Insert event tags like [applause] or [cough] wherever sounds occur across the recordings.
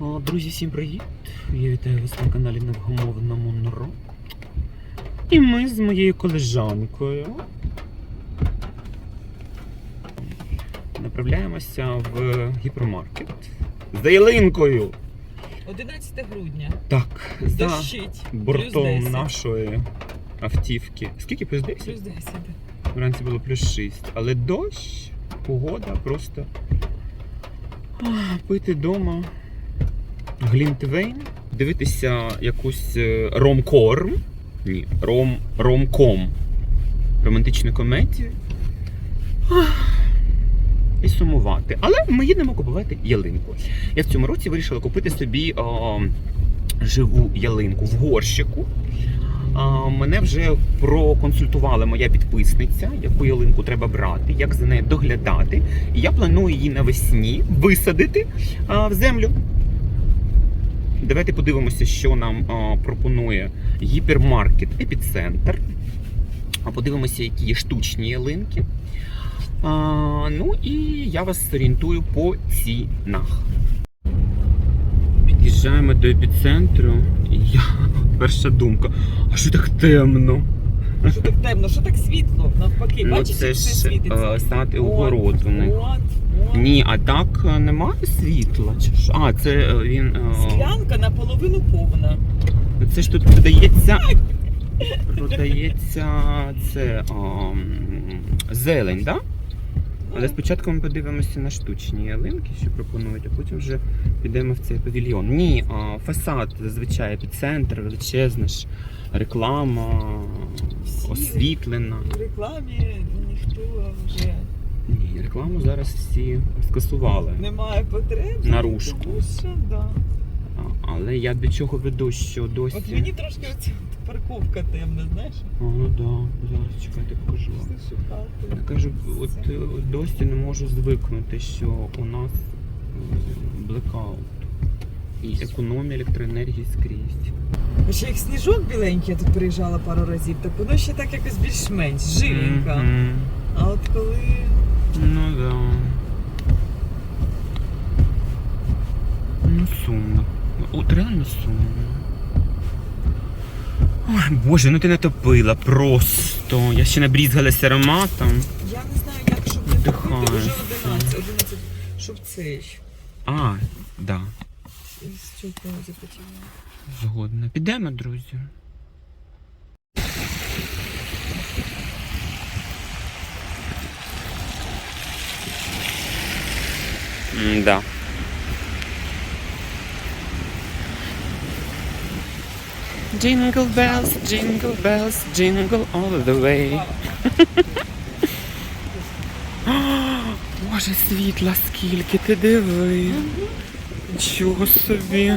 О, Друзі, всім привіт! Я вітаю вас на каналі Невгомовному Нро. І ми з моєю колежанкою направляємося в гіпермаркет за ялинкою. 11 грудня. Так, за Дощить. бортом плюс 10. нашої автівки. Скільки плюс 10? Плюс 10. Вранці було плюс 6. Але дощ, погода просто. Ах, Пити вдома глінтвейн, дивитися якусь е, ромкорм. Ні, ром, ромком. Романтичну комедію. І сумувати. Але ми їдемо купувати ялинку. Я в цьому році вирішила купити собі о, живу ялинку в горщику. А, Мене вже проконсультувала моя підписниця, яку ялинку треба брати, як за нею доглядати. І я планую її навесні висадити а, в землю. Давайте подивимося, що нам а, пропонує гіпермаркет Епіцентр. А подивимося, які є штучні ялинки. А, ну і я вас орієнтую по цінах. Під'їжджаємо до епіцентру. І я перша думка: а що так темно? Що так темно, що так світло? Навпаки, Ну бачиш, все світиться. е, сад і огород. От, от. Ні, а так е, немає світла. Чи що? А, це е, він. е, Склянка наполовину повна. Це ж тут продається. Продається це а, м, зелень, так? Да? Але спочатку ми подивимося на штучні ялинки, що пропонують, а потім вже підемо в цей павільйон. Ні, а, фасад зазвичай епіцентр, величезна ж реклама, Всі. освітлена. В рекламі ніхто вже Ні, рекламу зараз всі скасували. немає потреби. Наружку. Тому що, да. А, Але я до чого веду, що досі. От мені трошки оця парковка темна, знаєш? А, ну да, зараз чекайте, покажу вам. Я кажу, от е, досі не можу звикнути, що у нас е, блекаут і економія електроенергії скрізь. Ще як сніжок біленький, я тут приїжджала пару разів, так воно ще так якось більш-менш живенько. Мгм. А от коли Ну да. Ну сумно. От реально сумно. Ой, Боже, ну ти натопила просто. Я ще набрізгалася ароматом. я не знаю, як щоб не Вдихаю. вже 11, 11, щоб цей А, да, з цього захотіла. згодна. Підемо, друзі. Да. Jingle bells, jingle bells, jingle all the way. [gasps] Боже, світла скільки, ти диви. Нічого собі.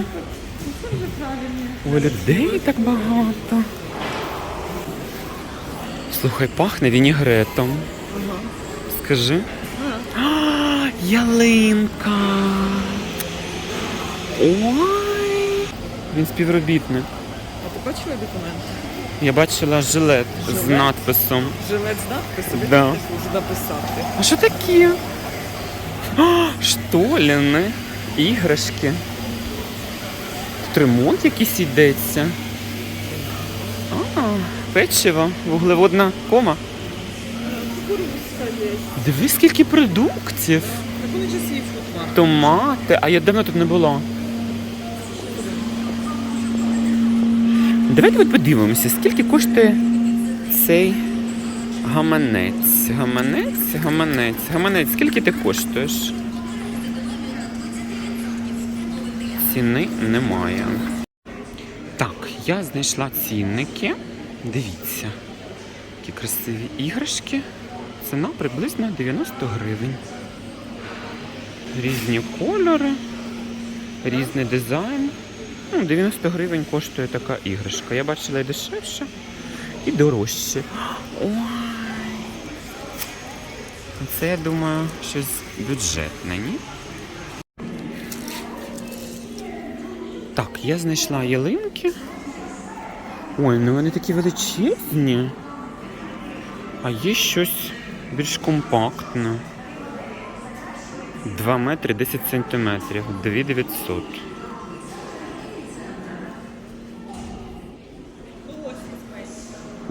Ой, людей так багато. Слухай, пахне вінігретом. Скажи. [gasps] Ялинка. Ой. Він співробітник. А ти бачила документи? Я бачила жилет з надписом. Жилет з надписом, Да. написати. А що таке? Штоліни, іграшки. Тут ремонт якийсь йдеться. А, печиво, вуглеводна кома. Дивись, скільки продуктів. Ж свій. Томати. А я давно тут не була. Давайте от подивимося, скільки коштує цей гаманець. Гаманець, гаманець, гаманець. Скільки ти коштуєш? Ціни немає. Так, я знайшла цінники. Дивіться, які красиві іграшки. Ціна приблизно 90 гривень. Різні кольори, різний дизайн. Ну, 90 гривень коштує така іграшка. Я бачила і дешевше, і дорожче. Ой. Це, я думаю, щось бюджетне, ні? Так, я знайшла ялинки. Ой, ну вони такі величезні. А є щось більш компактне. 2 метри 10 сантиметрів, 2900.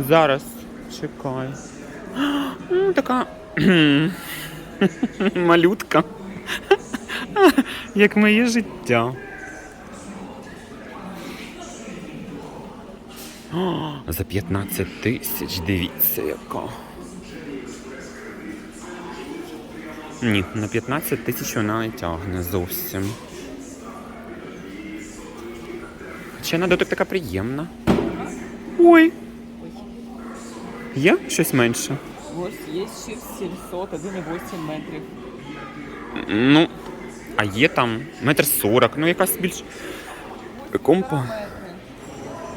Зараз чекай. [gasps] Ну, Така [clears throat] малютка, [laughs] як моє життя. [gasps] За 15 тисяч дивіться яка. Ні, на 15 тисяч вона не тягне зовсім. Хоча на дотик така приємна. Ой. Є щось менше? Ось є 6700, 1,8 метрів. Ну, а є там метр сорок, ну якась більш компа.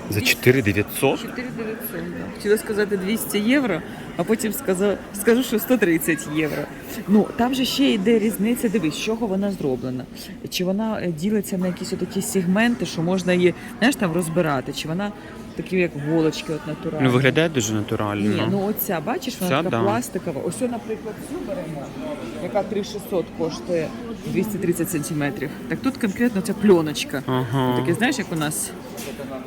За 4900? 4900, да. Хотіла сказати 200 євро, а потім сказа, скажу, що 130 євро. Ну, там же ще йде різниця, дивись, з чого вона зроблена. Чи вона е, ділиться на якісь такі сегменти, що можна її, знаєш, там розбирати, чи вона такі, як голочки, от натуральні. Ну, виглядає дуже натурально. Ні, ну оця, бачиш, вона Ця, така да. пластикова. Ось, наприклад, цю беремо, яка 3600 коштує 230 сантиметрів. Так тут конкретно ця пленочка. Ага. Таке, знаєш, як у нас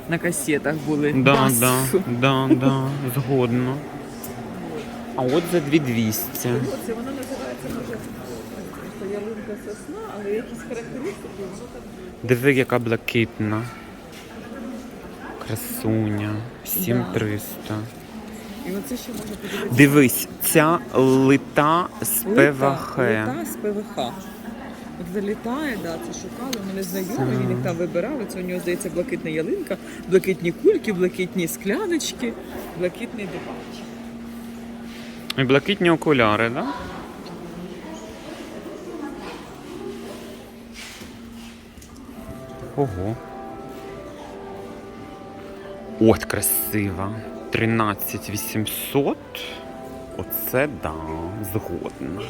на касетах були. Да, да, да, да, [laughs] згодно. А от за 2200. Ну, Це вона називається може ялинка сосна, але якісь характеристики, воно там. Диви, яка блакитна. Красуня. 7300. І оце ще може подивитися. Дивись, ця лита з ПВХ. Лита з ПВХ. От залітає, да, це шукали, мене знайомі, він їх там вибирав. Це у нього здається блакитна ялинка, блакитні кульки, блакитні скляночки, блакитний диванчик. І блакитні окуляри, да? Ого. От красива. 13 800. Оце да, згодна.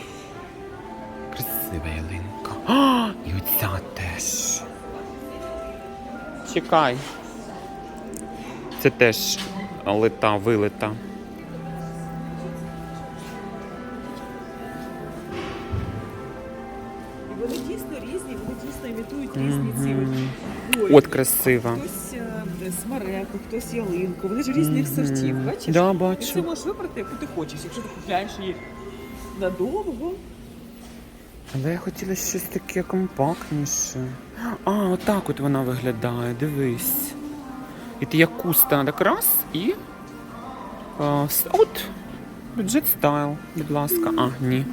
Красива ялинка. А, і оця теж. Чекай. Це теж лита, вилита. Різні ці от От красива. Хтось е, смереку, хтось ялинку, вони ж різних сортів, бачиш? Да, І ти бачу. можеш вибрати, яку ти хочеш, якщо ти купляєш її надовго. Але я хотіла щось таке компактніше. А, отак от вона виглядає, дивись. І ти як куста так раз і. А, с- от. Бюджет стайл, будь ласка. А, ні.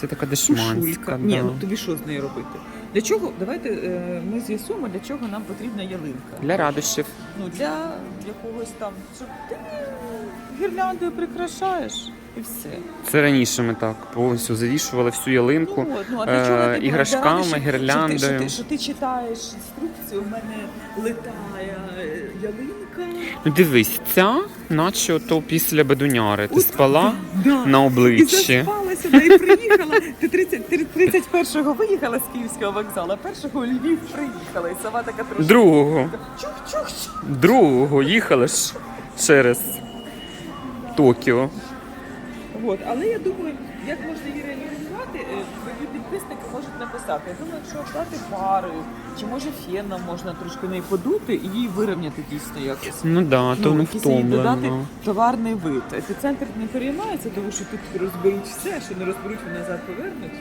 Це така дешманська. Пушулька. Ні, ну тобі що з нею робити? Для чого? Давайте е, ми з'ясуємо, для чого нам потрібна ялинка. Для радощів. Ну, для якогось там, щоб ти гірляндою прикрашаєш і все. Це раніше ми так повністю завішували всю ялинку. Ну, от, ну, а е, для чого ти іграшками, гірляндою. Що ти, що, ти, що ти читаєш інструкцію, у мене летає е, ялинка. Ну дивись, ця, наче ото після бедуняри. Ти От, спала да. на І обличчі. заспалася, да, і приїхала. Ти 30, ти 31-го виїхала з Київського вокзалу, а 1-го у Львів приїхала. І сама така трошки. Другого. Чух-чух-чух. Другого їхали ж через Токіо. От, але я думаю, як можна її реалізувати, написати. Я думаю, якщо обрати парою, чи може феном можна трошки неї подути і її вирівняти дійсно якось. Ну да, то не якийсь їй додати втомлено. товарний вид. Епіцентр не переймається, тому що тут розберуть все, а що не розберуть, вони назад повернуть.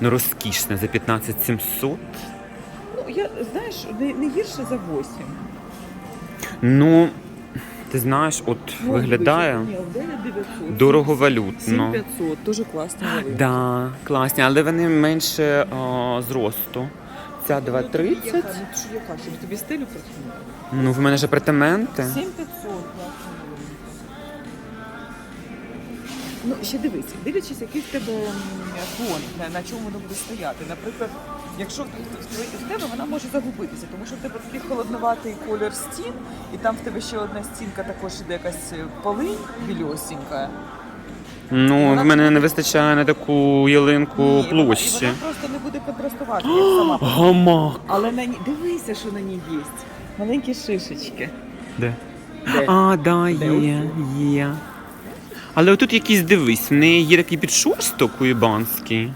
Ну розкішне за 15 700. Ну, я знаєш, не, не гірше за 8. Ну, ти знаєш, от Ну, виглядає Ні, 9900. дороговалютно. 7500, дуже класно. Да, класні, але вони менше о, зросту. Ця Ну, тобі 2,30. яка? Ну, що яка? Щоб тобі стилю? Ну, в мене ж апартаменти. 7500, Ну, ще дивись, дивлячись, який в тебе м, фон, на, на чому воно буде стояти. Наприклад, якщо в, в, в тебе вона може загубитися, тому що в тебе такий холодноватий колір стін, і там в тебе ще одна стінка також іде якась е, полинь білосінька. Ну, в мене не вистачає на таку ялинку площі. І вона просто не буде контрастувати, як сама. [gasps] Гамак. Але на ній дивися, що на ній є. Маленькі шишечки. Де? Де? А, да, Де є, є. Але отут якийсь дивись, в неї є такий підшорсток уєбанський.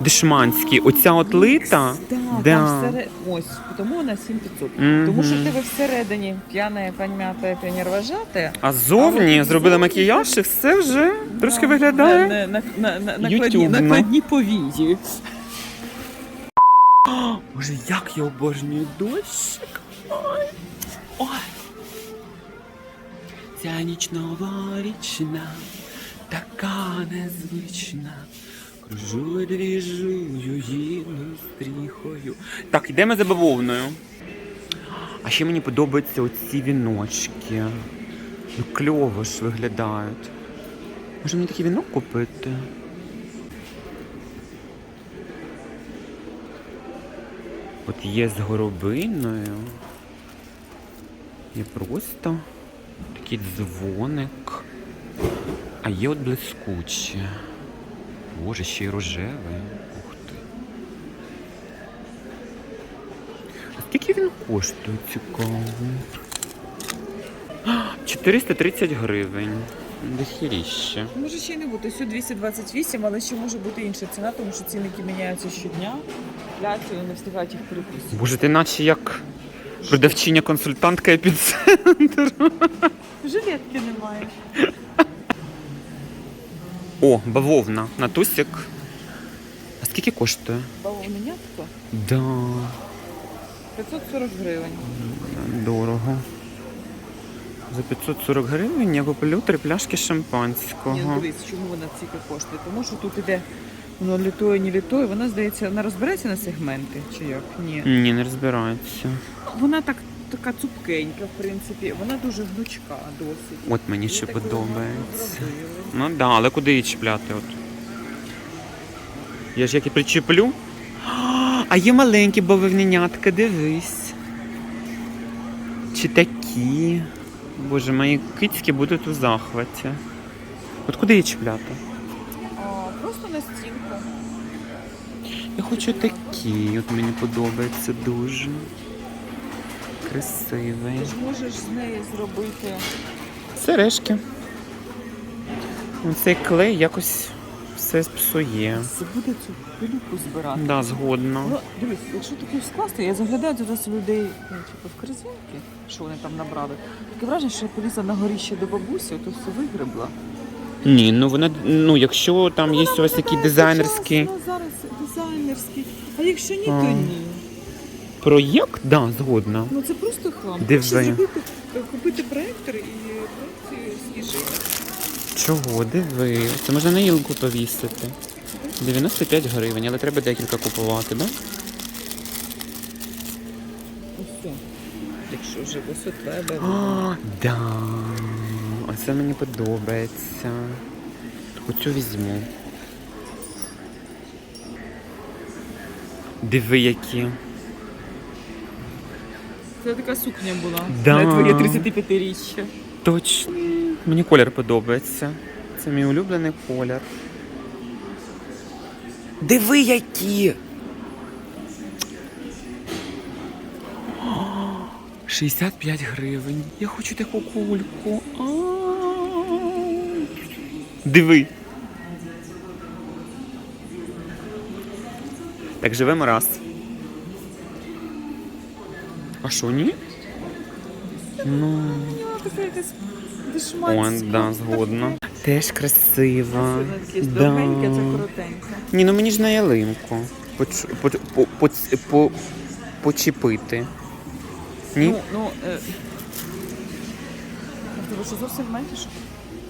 Дешманський. Оця от лита. Да, Да. Там всере... Ось, тому вона 7500. Мгм. Тому що в тебе всередині п'яне, паньмята, піонервожате. А ззовні А зробили макіяж і все вже трошки Да, виглядає. На, на, на, на, накладні, Ютюбно. накладні повії. [gasps] Боже, як я обожнюю дощик. Ой. Ой. Ця ніч новорічна, така незвична. Кружу, двіжую їду стріхою. Так, йдемо за бавовною. А ще мені подобаються оці віночки. Ну, кльово ж виглядають. Може мені такий вінок купити? От є з горобиною. Є просто такий дзвоник. А є от блискуче. Боже, ще й рожеве. Ух ти. А скільки він коштує цікаво? 430 гривень. Дохіріще. Може ще й не бути. Сьогодні 228, але ще може бути інша ціна, тому що цінники міняються щодня. Пляцю не встигають їх переписувати. Боже, ти наче як продавчиня консультантка епіцентру. Жилетки немає. О, бавовна, натусик. А скільки коштує? Бавовненятко Да, 540 гривень. дорого. За 540 гривень я куплю три пляшки шампанського. Ні, ну дивись, чому вона тільки коштує? Тому що тут іде воно літою, не літою, вона здається, вона розбирається на сегменти чи як? Ні. Ні, не розбирається. Вона так така цупкенька, в принципі. Вона дуже гнучка досить. От мені ще подобається. Ну да, але куди її чіпляти? От? Я ж як і причеплю. А, А є маленькі бавовнянятка, дивись. Чи такі? Боже, мої кицьки будуть у захваті. От куди її чіпляти? А, просто на стінку. Я хочу такі, от мені подобається дуже. Красивий. Ти ж можеш з неї зробити. Сережки. Цей клей якось все псує. Буде цю пилюку збирати. Да, згодна. Ну, дивись, якщо таке скласти, я заглядаю у людей ну, типу, в корзинки, що вони там набрали. Таке враження, що я полізла на горіще до бабусі, то все вигребла. Ні, ну вона, ну якщо там є ось такий дизайнерський Ну, зараз дизайнерський. А якщо ні, А. то ні. Проєкт, да, згодна. Ну це просто хлам. Ще зробити, купити проектор і проекцію сніжити. Чого, диви. Це можна на ялинку повісити. 95 гривень, але треба декілька купувати, да? Усе. Якщо вже ось у тебе. А, да. Оце мені подобається. Оцю візьму. Диви, які. Це така сукня була Да. на твоє 35-річчя. Точно. Мені колір подобається. Це мій улюблений колір. Диви які! О, 65 гривень. Я хочу таку кульку. А. Диви. Так живемо раз. А що, ні? Ну. Вона така якась О, дешманська. да, згодна. Теж красива. Да. це. Ні, ну мені ж на ялинку. Поч... По... По... По... По... Почепити. Ні? Ну, ну, е... а в тебе що зовсім немає іграшок?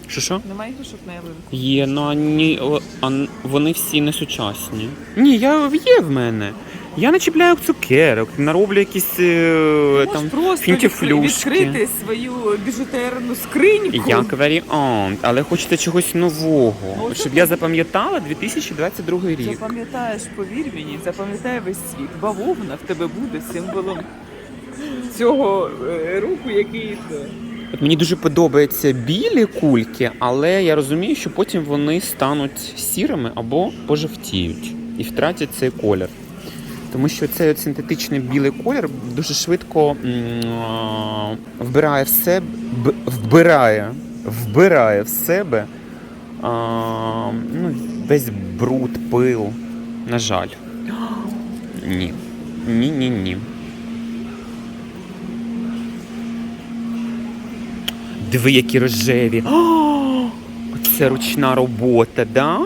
Що що? Немає іграшок на ялинку? Є, ну а, ні, о, а н- вони всі не сучасні. Ні, я є в мене. Я не чіпляю цукерок, нароблю якісь е, Можеш там просто фінтіфлюшки. відкрити свою біжутерну скриньку. Як варіант, але хочете чогось нового, Ну, щоб я запам'ятала 2022 рік. Запам'ятаєш, повір мені, запам'ятає весь світ. Бавовна в тебе буде символом цього е, руху, який йде. От мені дуже подобаються білі кульки, але я розумію, що потім вони стануть сірими або пожовтіють і втратять цей колір. Тому що цей от синтетичний білий колір дуже швидко вбирає в себе, вбирає, вбирає в себе а, ну, весь бруд, пил. На жаль. Ні. Ні, ні, ні. Диви, які рожеві. О, Оце ручна робота, да?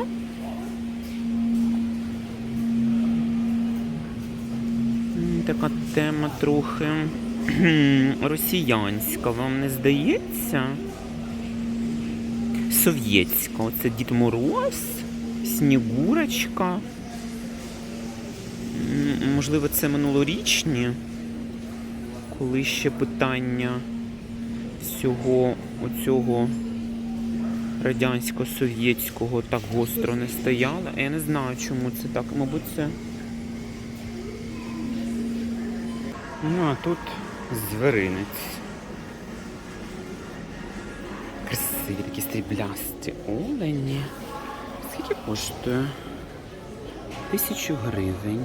Тема трохи росіянська, вам не здається? Совєтська. Оце Дід Мороз, Снігурочка. Можливо, це минулорічні, коли ще питання всього оцього радянсько-совєтського так гостро не стояло. Я не знаю, чому це так. Мабуть, це. Ну, а тут зверинець. Красиві такі стріблясті олені. Скільки коштує? Тисячу гривень.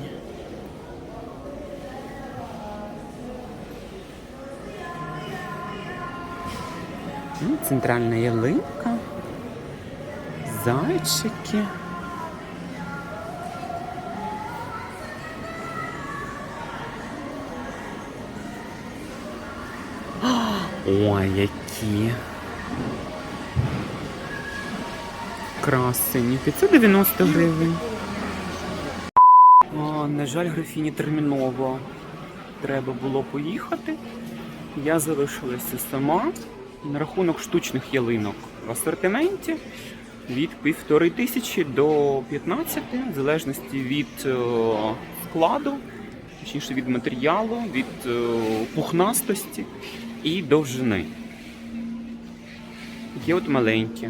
Ну, Центральна ялинка. Зайчики. Ой, які. Красені. 590 гривень. А, на жаль, графіні терміново треба було поїхати. Я залишилася сама. На рахунок штучних ялинок в асортименті від півтори тисячі до 15, в залежності від е, складу, точніше від матеріалу, від е, пухнастості і довжини. Є от маленькі.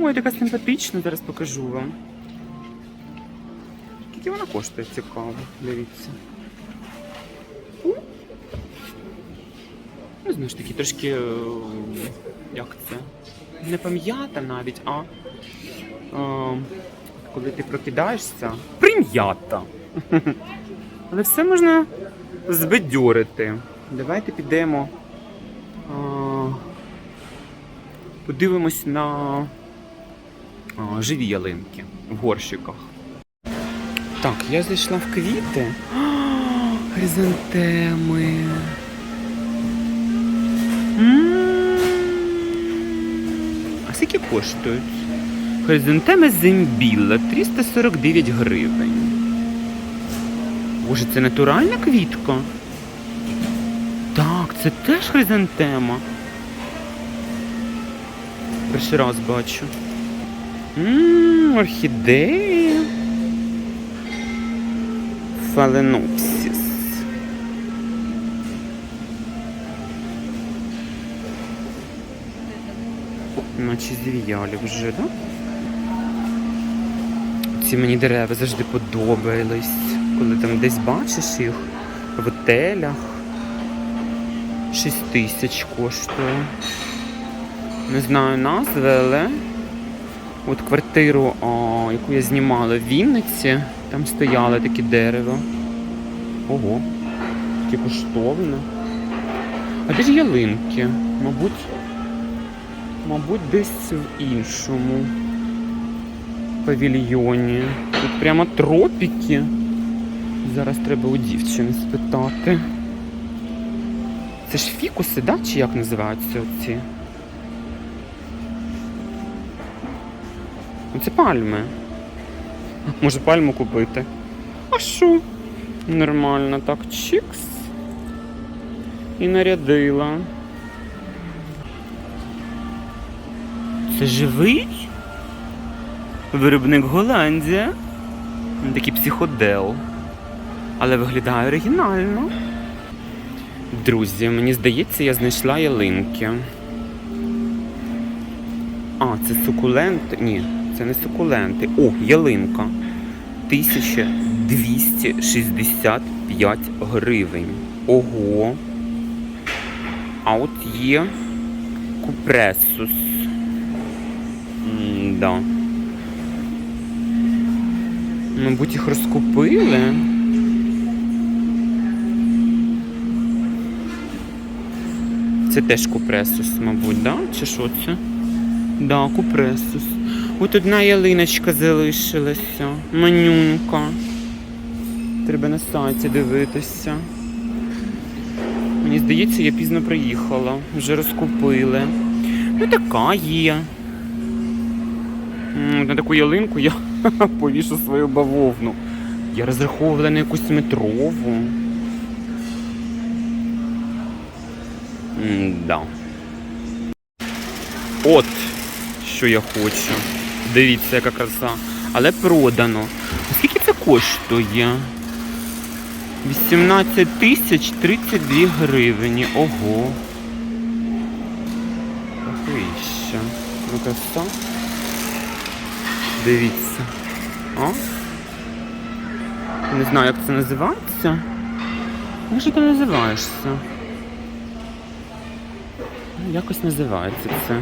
Ой, така симпатична, зараз покажу вам. Скільки вона коштує цікаво, дивіться. Ну, знаєш, такі трошки. е, Як це? Не пам'ята навіть, а. е, Коли ти прокидаєшся. Прим'ята. [laughs] Але все можна збадьорити. Давайте підемо. Подивимось на живі ялинки в горщиках. Так, я зайшла в квіти. Хризантеми. А скільки коштують? Хризантеми зимбіла 349 гривень. Боже, це натуральна квітка? Так, це теж хризантема. Перший раз бачу. Ммм, орхідея. Фаленопсіс. Наче зів'яли вже, да? Ці мені дерева завжди подобались. Коли там десь бачиш їх в готелях. 6 тисяч коштує. Не знаю назви, але от квартиру, о, яку я знімала в Вінниці, там стояло таке дерево. Ого, таке коштовне. А де ж ялинки? Мабуть, мабуть, десь в іншому павільйоні. Тут прямо тропіки. Зараз треба у дівчини спитати. Це ж фікуси, да? Чи як називаються оці? Це пальми. Може пальму купити? А що? Нормально так чікс. І нарядила. Це живий? Виробник Голландія. Він Такий психодел. Але виглядає оригінально. Друзі, мені здається, я знайшла ялинки. А, це сукуленти. Ні, це не сукуленти. О, ялинка. 1265 гривень. Ого. А от є купресус. Да. Мабуть, їх розкупили. Це теж купресус, мабуть, да? Чи що це? Да, купресус. От одна ялиночка залишилася. Манюнька. Треба на сайті дивитися. Мені здається, я пізно приїхала. Вже розкупили. Ну така є. На таку ялинку я [laughs] повішу свою бавовну. Я розраховувала на якусь метрову. Да. От що я хочу. Дивіться, яка краса. Але продано. Скільки це коштує? 18 тисяч 32 гривні. Ого. Охуїща. Ну краса. Дивіться. А? Не знаю, як це називається. Як же ти називаєшся? Ну, Якось називається це.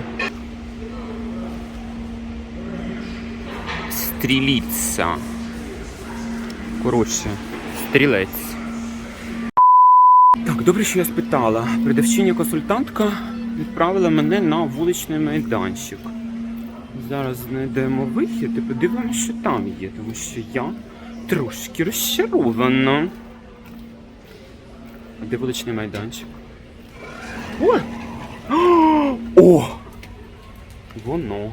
Стріліця. Коротше, стрілець. Так, добре, що я спитала. Продавчиня-консультантка відправила мене на вуличний майданчик. Зараз знайдемо вихід і подивимося, що там є, тому що я трошки розчарована. А де вуличний майданчик? Ой! [gasps] О! Воно.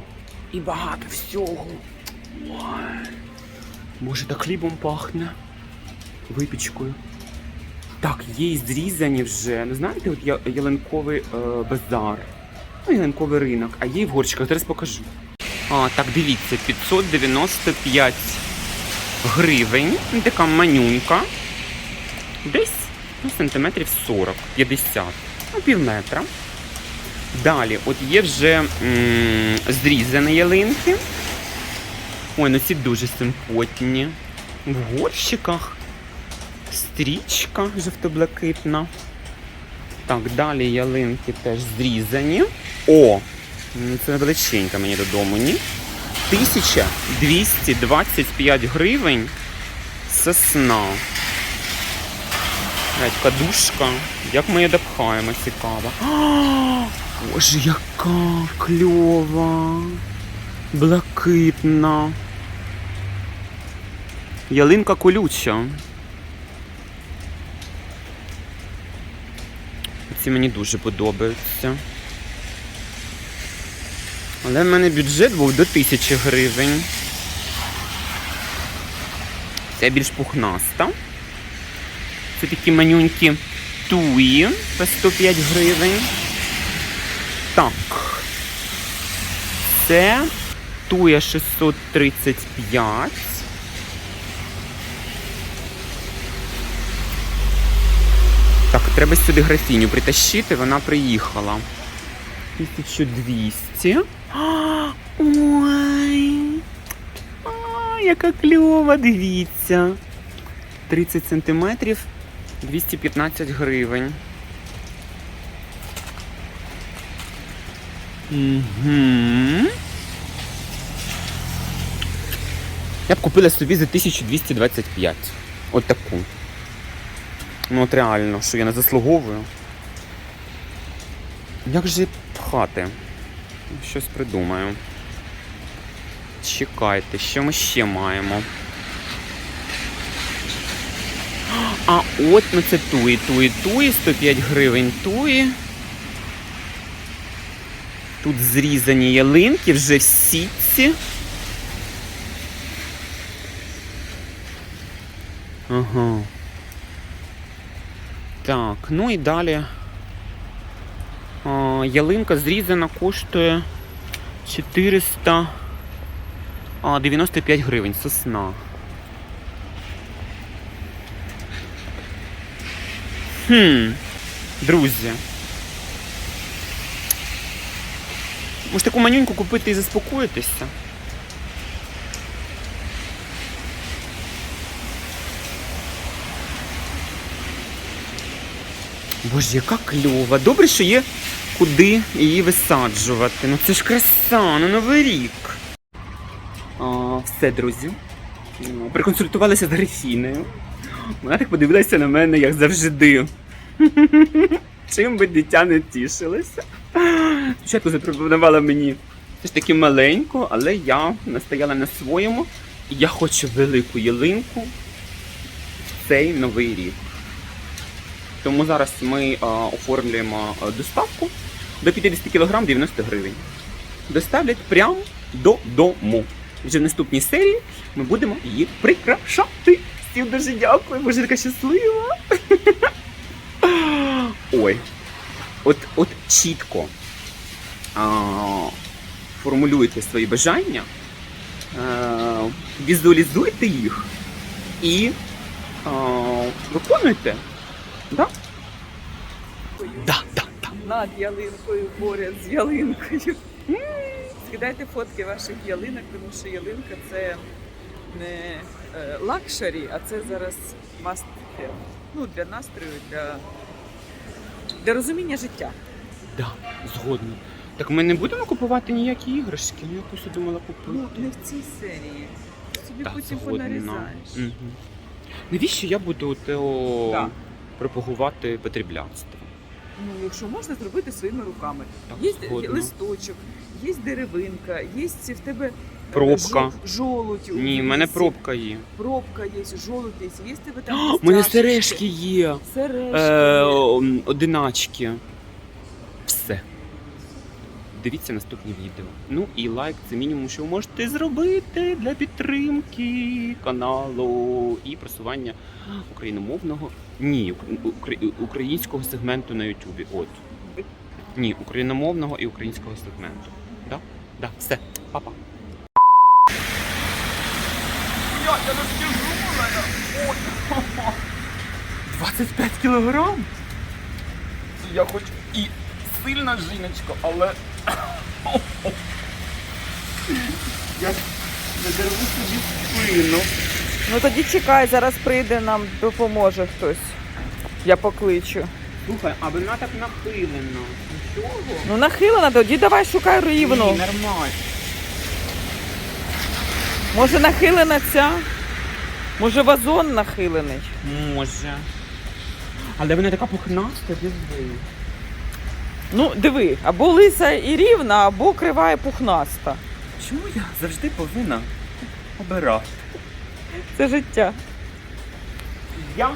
І багато всього. Ой. Боже, так хлібом пахне. Випічкою. Так, є зрізані вже. Ну знаєте, от ялинковий е, базар. Ну, ялинковий ринок, а є в горщиках. Зараз покажу. А, так, дивіться, 595 гривень. Така манюнька. Десь ну, сантиметрів 40, 50. Ну, пів метра. Далі, от є вже м- зрізані ялинки. Ой, ну ці дуже симпотні. В горщиках. Стрічка жовто-блакитна. Так, далі ялинки теж зрізані. О! ну Це величенька мені додому, ні? 1225 гривень сосна. Кадушка. Як ми її допхаємо, цікаво. Боже, яка кльова. Блакитна. Ялинка колюча. Ці мені дуже подобаються. Але в мене бюджет був до 1000 гривень. Це більш пухнаста. Це такі манюнькі туї по 105 гривень. Так. Це туя 635. Так, треба сюди графіню притащити, вона приїхала. 1200. А, Ой. А, яка кльова, дивіться. 30 сантиметрів, 215 гривень. Угу. Я б купила собі за 1225. От таку. Ну от реально, що я не заслуговую. Як же пхати? Щось придумаю. Чекайте, що ми ще маємо? А от ну це туї, туї, туї, 105 гривень туї. Тут зрізані ялинки вже в сітці. Ага. Так, ну і далі. Ялинка зрізана коштує 495 гривень. Сосна. Хм, друзі. Може таку манюньку купити і заспокоїтися? Боже, яка кльова. Добре, що є куди її висаджувати. Ну це ж краса, ну новий рік. А, все, друзі. Ну, Приконсультувалися з Грифіною. Вона так подивилася на мене, як завжди. [laughs] Чим би дитя не тішилося. Спочатку запропонувала мені ж таки маленьку, але я настояла на своєму. І я хочу велику ялинку в цей новий рік. Тому зараз ми а, оформлюємо доставку до 50 кг 90 гривень. Доставлять прямо додому. Вже в наступній серії ми будемо її прикрашати. Всім дуже дякую, боже, така щаслива. [laughs] Ой, от, от чітко а, формулюйте свої бажання, а, візуалізуйте їх і а, виконуйте. Да? Да, да, да. Над ялинкою, поряд з ялинкою. Скидайте фотки ваших ялинок, тому що ялинка це не е, лакшері, а це зараз must have. Ну, для настрою, для, для розуміння життя. Да, згодна. Так ми не будемо купувати ніякі іграшки. Ну, якусь я думала купити. Ну, не в цій серії. Собі Так, потім згодна. понарізаєш. Мгм. Навіщо я буду о, Да. Пропагувати потреблянство? Ну, якщо можна зробити своїми руками. Так, Є згодна. листочок, є деревинка, є в тебе е, Пробка. жолудь. Ні, в мене пробка є. Пробка є, жолудь є, є в тебе там. [gasps] У мене сережки є. Сережки. Е, одиначки. Все. Дивіться наступні відео. Ну і лайк це мінімум, що ви можете зробити для підтримки каналу і просування україномовного. Ні, укр- укр- українського сегменту на Ютубі. От. Ні, україномовного і українського сегменту. Да? Да, все, папа. Я, я не встигнула. 25 кілограм? Я хоч і сильна жіночка, але. Я не собі спину. Ну тоді чекай, зараз прийде нам, допоможе хтось. Я покличу. Слухай, а вона так нахилена. Нічого? Ну нахилена, тоді давай шукай рівно. Ні, нормально. Може нахилена ця? Може вазон нахилений? Може. Але вона така пухнаста, диви. Ну, диви, або лиса і рівна, або крива і пухнаста. Чому я завжди повинна обирати? Це життя. Я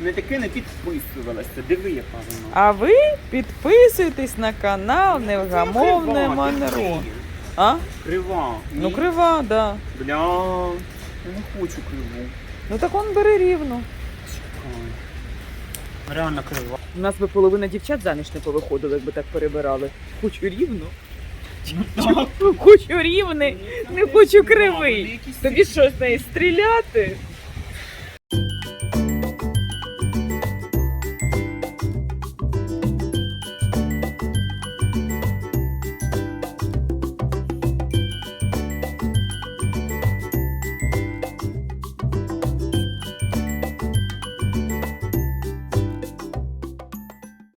не таке не підписувалася. Диви, яка вона. А ви підписуйтесь на канал Невгамовне Крива, диви. А? Крива. Ну Ні? крива, да. Бля, я не хочу криву. Ну так он бери рівну. Чекай. Реально крива. У нас би половина дівчат заміж не повиходили, якби так перебирали. Хочу рівну. Хочу рівний, не хочу кривий. Тобі що з неї стріляти?